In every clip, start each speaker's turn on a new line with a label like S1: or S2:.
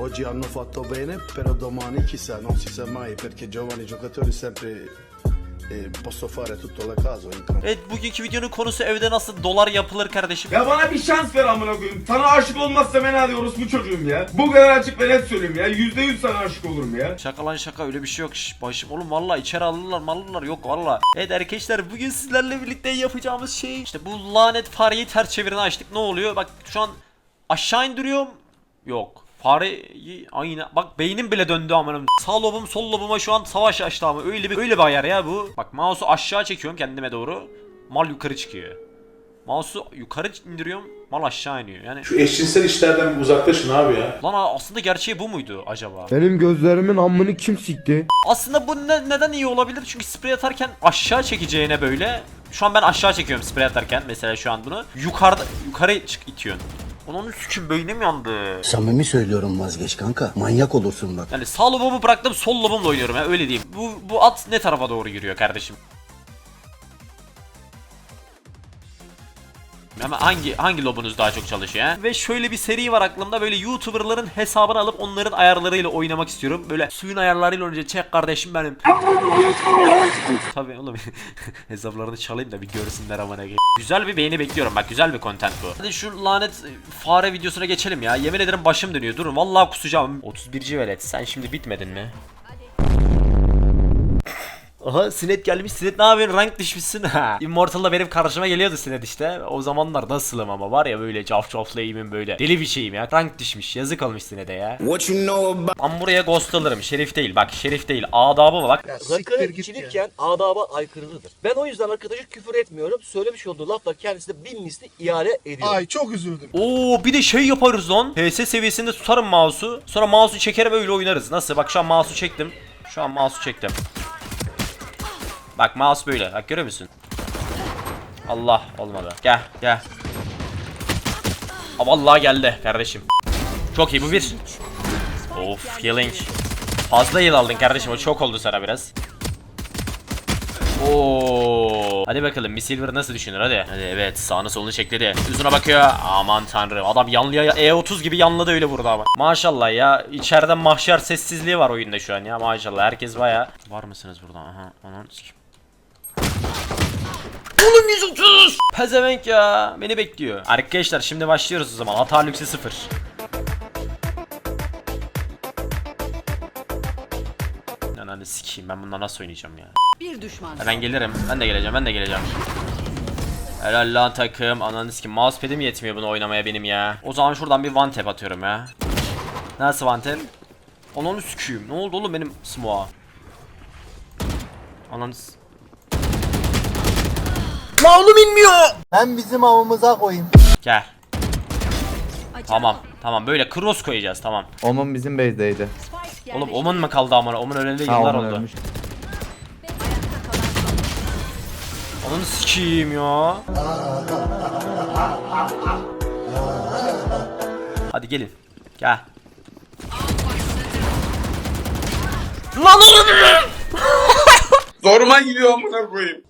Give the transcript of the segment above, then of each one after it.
S1: Oggi hanno fatto bene, però domani chissà, non si sa mai perché giovani giocatori sempre eh, posso fare tutto la caso.
S2: Evet bugünkü videonun konusu evde nasıl dolar yapılır kardeşim.
S3: Ya bana bir şans ver amına koyayım. Sana aşık olmazsa ben hadi orospu çocuğum ya. Bu kadar açık ve net söyleyeyim ya. Yüzde yüz sana aşık olurum ya.
S2: Şaka lan şaka öyle bir şey yok. Şş, başım oğlum valla içeri alırlar malırlar yok valla. Evet arkadaşlar bugün sizlerle birlikte yapacağımız şey işte bu lanet fareyi ters çevirini açtık. Ne oluyor? Bak şu an aşağı indiriyorum. Yok. Fareyi aynı bak beynim bile döndü amanım. Sağ lobum sol lobuma şu an savaş açtı ama öyle bir öyle bir ayar ya bu. Bak mouse'u aşağı çekiyorum kendime doğru. Mal yukarı çıkıyor. Mouse'u yukarı indiriyorum. Mal aşağı iniyor. Yani
S4: Şu eşcinsel işlerden bir uzaklaşın abi ya.
S2: lan aslında gerçeği bu muydu acaba?
S5: Benim gözlerimin amını kim sikti?
S2: Aslında bu ne- neden iyi olabilir? Çünkü sprey atarken aşağı çekeceğine böyle. Şu an ben aşağı çekiyorum sprey atarken mesela şu an bunu. Yukarıda yukarı çık itiyorsun. Onun sükim beynim yandı.
S6: Samimi söylüyorum vazgeç kanka. Manyak olursun bak.
S2: Yani sağ lobumu bıraktım sol lobumla oynuyorum ya öyle diyeyim. Bu, bu at ne tarafa doğru yürüyor kardeşim? Ama hangi hangi lobunuz daha çok çalışıyor ha? Ve şöyle bir seri var aklımda böyle YouTuber'ların hesabını alıp onların ayarlarıyla oynamak istiyorum. Böyle suyun ayarlarıyla önce çek kardeşim benim. Tabii oğlum hesaplarını çalayım da bir görsünler amına. Güzel bir beğeni bekliyorum bak güzel bir content bu. Hadi şu lanet e, fare videosuna geçelim ya. Yemin ederim başım dönüyor. Durun vallahi kusacağım. 31. velet sen şimdi bitmedin mi? Aha Sinet gelmiş. Sinet ne yapıyorsun? Rank düşmüşsün ha. Immortal'da benim karşıma geliyordu Sinet işte. O zamanlar nasılım ama var ya böyle caf caflayayım böyle. Deli bir şeyim ya. Rank düşmüş. Yazık olmuş Sinet'e ya.
S6: What you know about
S2: Ben buraya ghost alırım. Şerif değil. Bak şerif değil. Adabı bak.
S7: Rakı içilirken adaba aykırıdır. Ben o yüzden arkadaşa küfür etmiyorum. Söylemiş olduğu lafla kendisine bin misli ihale ediyorum.
S8: Ay çok üzüldüm.
S2: Oo bir de şey yaparız lan. PS seviyesinde tutarım mouse'u. Sonra mouse'u çeker böyle oynarız. Nasıl? Bak şu an mouse'u çektim. Şu an mouse'u çektim. Bak mouse böyle. Bak görüyor musun? Allah olmadı. Gel gel. Aa, vallahi geldi kardeşim. Çok iyi bu bir. Of healing. Fazla heal aldın kardeşim o çok oldu sana biraz. Oo. Hadi bakalım Miss Silver nasıl düşünür hadi. Hadi evet sağını solunu çekledi. Yüzüne bakıyor. Aman tanrım adam yanlıya E30 gibi yanladı öyle burada ama. Maşallah ya içeriden mahşer sessizliği var oyunda şu an ya maşallah herkes baya. Var mısınız burada? Aha sikim. Oğlum 130! Pezevenk ya beni bekliyor. Arkadaşlar şimdi başlıyoruz o zaman hata lüksü sıfır. Ananı sikeyim ben bununla nasıl oynayacağım ya.
S9: Bir düşman.
S2: Ben gelirim. Ben de geleceğim. Ben de geleceğim. Helal lan takım. Ananı sikim. Mousepad'im yetmiyor bunu oynamaya benim ya. O zaman şuradan bir one tap atıyorum ya. Nasıl one tap? Ananı sikeyim. Ne oldu oğlum benim smoke'a? Ananı La oğlum inmiyor.
S6: Ben bizim avımıza koyayım.
S2: Gel. Tamam. Tamam böyle cross koyacağız tamam.
S5: Omun bizim base'deydi.
S2: Oğlum Oman mı kaldı amına? Oman öleli
S5: Ha
S2: yıllar
S5: Omun
S2: oldu.
S5: ölmüş.
S2: Ananı sikeyim ya. Hadi gelin. Gel. Lan oğlum!
S3: Zoruma gidiyor amına koyayım.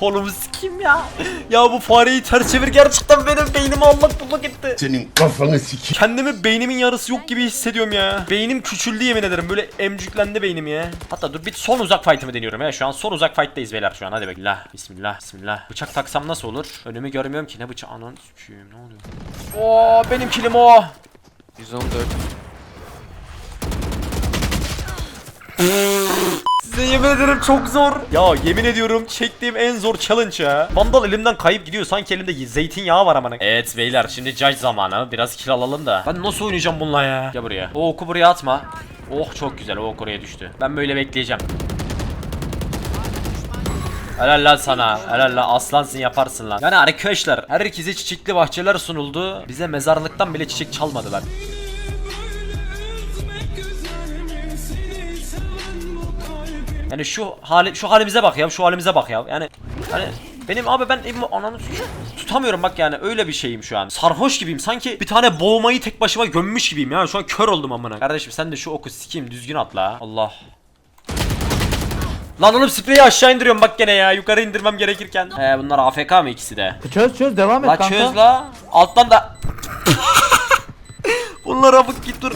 S2: Kolumu sikeyim ya. Ya bu fareyi ters çevir gerçekten benim beynimi allak bullak etti.
S6: Senin kafanı sikeyim.
S2: Kendimi beynimin yarısı yok gibi hissediyorum ya. Beynim küçüldü yemin ederim. Böyle emcüklendi beynim ya. Hatta dur bir son uzak fight'ımı deniyorum ya. Şu an son uzak fight'tayız beyler şu an. Hadi bismillah. Bismillah. Bismillah. Bıçak taksam nasıl olur? Önümü görmüyorum ki. Ne bıçağı? Ananı sikeyim. Ne oluyor? Oo benim kilim o. 114. Size yemin ederim çok zor. Ya yemin ediyorum çektiğim en zor challenge ya. Vandal elimden kayıp gidiyor sanki elimde zeytinyağı var amına. Evet beyler şimdi judge zamanı. Biraz kill alalım da. Ben nasıl oynayacağım bununla ya? Gel buraya. O oku buraya atma. Oh çok güzel o ok oraya düştü. Ben böyle bekleyeceğim. Helal lan sana. Helal lan aslansın yaparsın lan. Yani arkadaşlar herkese çiçekli bahçeler sunuldu. Bize mezarlıktan bile çiçek çalmadılar. Yani şu hali şu halimize bak ya, şu halimize bak ya. Yani hani benim abi ben evimi ananı tutamıyorum bak yani öyle bir şeyim şu an. Sarhoş gibiyim. Sanki bir tane boğmayı tek başıma gömmüş gibiyim ya. Şu an kör oldum amına. Kardeşim sen de şu oku sikeyim düzgün atla. Allah. Lan oğlum spreyi aşağı indiriyorum bak gene ya. Yukarı indirmem gerekirken. He bunlar AFK mı ikisi de?
S5: Çöz çöz devam et
S2: La
S5: kanka.
S2: çöz la. Alttan da Allah Rafık git dur.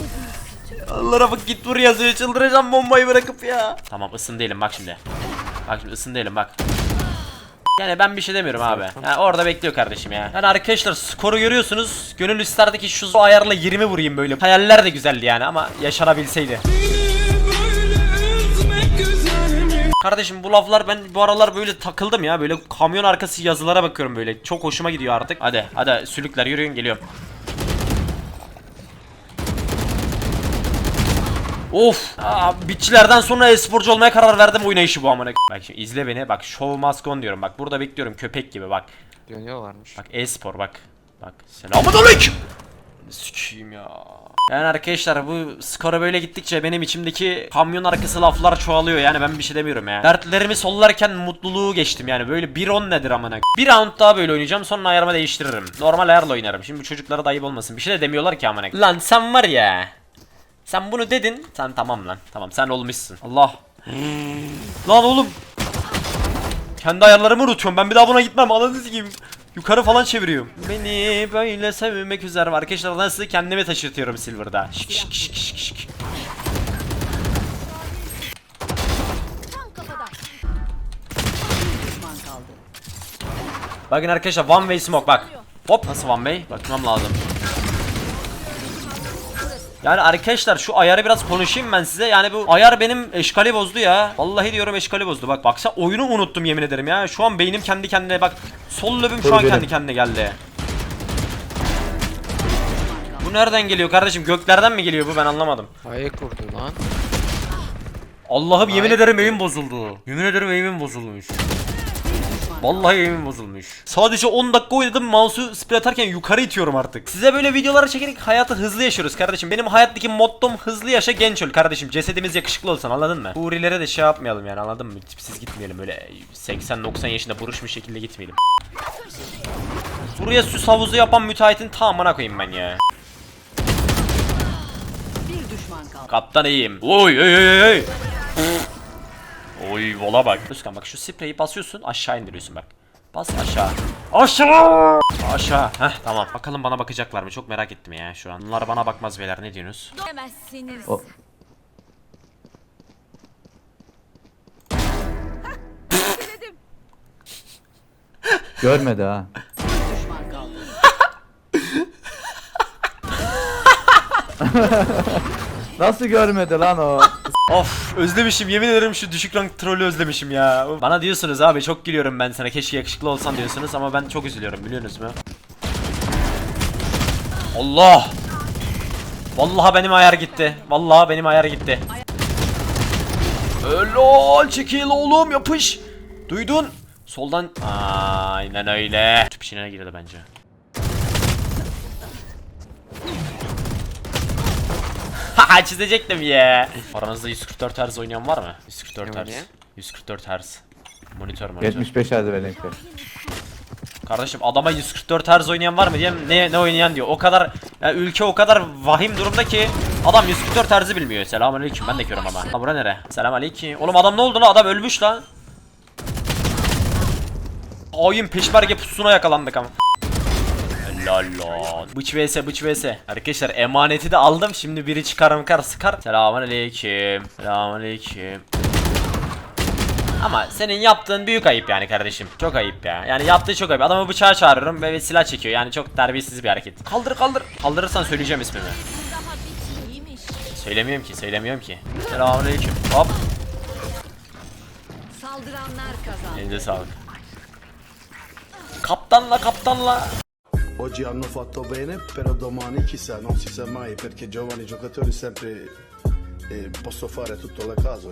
S2: Allah Rafık git dur yazıyor. Çıldıracağım bombayı bırakıp ya. Tamam ısın değilim bak şimdi. Bak şimdi ısın değilim bak. Yani ben bir şey demiyorum abi. Yani orada bekliyor kardeşim ya. Yani arkadaşlar skoru görüyorsunuz. Gönül isterdi ki şu ayarla 20 vurayım böyle. Hayaller de güzeldi yani ama yaşanabilseydi. Kardeşim bu laflar ben bu aralar böyle takıldım ya. Böyle kamyon arkası yazılara bakıyorum böyle. Çok hoşuma gidiyor artık. Hadi hadi sülükler yürüyün geliyorum. Of. Aa, bitçilerden sonra e-sporcu olmaya karar verdim oynayışı bu amına. Bak şimdi izle beni. Bak show must on diyorum. Bak burada bekliyorum köpek gibi bak.
S8: Dönüyorlarmış.
S2: Bak e-spor bak. Bak. Selamünaleyküm. Sikiyim ya. Yani arkadaşlar bu skora böyle gittikçe benim içimdeki kamyon arkası laflar çoğalıyor yani ben bir şey demiyorum ya. Dertlerimi sollarken mutluluğu geçtim yani böyle 1-10 nedir amına. Bir round daha böyle oynayacağım sonra ayarımı değiştiririm. Normal ayarla oynarım. Şimdi bu çocuklara da ayıp olmasın. Bir şey de demiyorlar ki amına. Lan sen var ya. Sen bunu dedin. Sen tamam lan. Tamam sen olmuşsun. Allah. lan oğlum. Kendi ayarlarımı unutuyorum. Ben bir daha buna gitmem. Anladınız sikeyim. Yukarı falan çeviriyorum. Beni böyle sevmek üzere var. Arkadaşlar nasıl kendimi taşıtıyorum Silver'da. Şık şık şık şık şık. Bakın arkadaşlar one way smoke bak. Hop nasıl one way? Bakmam lazım. Yani arkadaşlar şu ayarı biraz konuşayım ben size. Yani bu ayar benim eşkali bozdu ya. Vallahi diyorum eşkali bozdu. Bak baksa oyunu unuttum yemin ederim ya. Şu an beynim kendi kendine bak. Sol lobüm şu an kendi kendine geldi. Bu nereden geliyor kardeşim? Göklerden mi geliyor bu ben anlamadım.
S8: Ayak kurdu lan.
S2: Allah'ım yemin ederim eğim bozuldu. Yemin ederim eğimim bozulmuş. Vallahi eğimim bozulmuş. Sadece 10 dakika oynadım mouse'u spray atarken yukarı itiyorum artık. Size böyle videolar çekerek hayatı hızlı yaşıyoruz kardeşim. Benim hayattaki mottom hızlı yaşa genç öl kardeşim. Cesedimiz yakışıklı olsun anladın mı? Hurilere de şey yapmayalım yani anladın mı? Tipsiz gitmeyelim böyle 80-90 yaşında buruşmuş şekilde gitmeyelim. Buraya süs havuzu yapan müteahhitin tamamına koyayım ben ya. Kaptan iyiyim. Oy oy oy oy. Oy vola bak. Özkan bak şu spreyi basıyorsun aşağı indiriyorsun bak. Bas aşağı. Aşağı. Aşağı. Heh tamam. Bakalım bana bakacaklar mı? Çok merak ettim ya şu an. Bunlar bana bakmaz beyler ne diyorsunuz?
S9: Demezsiniz.
S5: O- Görmedi ha. Nasıl görmedi lan o?
S2: Of özlemişim yemin ederim şu düşük rank trolü özlemişim ya. Bana diyorsunuz abi çok gülüyorum ben sana keşke yakışıklı olsan diyorsunuz ama ben çok üzülüyorum biliyorsunuz mu? Allah! Vallahi benim ayar gitti. Vallahi benim ayar gitti. Helal çekil oğlum yapış. Duydun? Soldan aynen öyle. Tüp işine girdi bence. Çizecektim ya. Aranızda 144 Hz oynayan var mı? 144
S8: Ne
S2: Hz.
S8: oynayan?
S2: 144 Hz. Monitör monitör.
S5: 75 hadi benimki.
S2: Kardeşim adama 144 Hz oynayan var mı diye ne ne oynayan diyor. O kadar ya ülke o kadar vahim durumda ki adam 144 Hz'i bilmiyor. Selamünaleyküm. Ben de körüm ama. Ha bura nere? Selamünaleyküm. Oğlum adam ne oldu lan? Adam ölmüş lan. Oyun peşmerge pususuna yakalandık ama. Helal lan. Bıç vs bıç vs. Arkadaşlar emaneti de aldım. Şimdi biri çıkar mıkar sıkar. Selamünaleyküm. Selamünaleyküm. Ama senin yaptığın büyük ayıp yani kardeşim. Çok ayıp ya. Yani yaptığı çok ayıp. Adamı bıçağa çağırıyorum ve silah çekiyor. Yani çok terbiyesiz bir hareket. Kaldır kaldır. Kaldırırsan söyleyeceğim ismimi. Söylemiyorum ki, söylemiyorum ki. Selamünaleyküm. Hop.
S9: Saldıranlar kazandı.
S2: Elinize sağlık. Kaptanla kaptanla.
S1: Oggi hanno fatto bene, però domani chissà, non si sa mai perché giovani giocatori sempre eh, posso fare tutto la caso,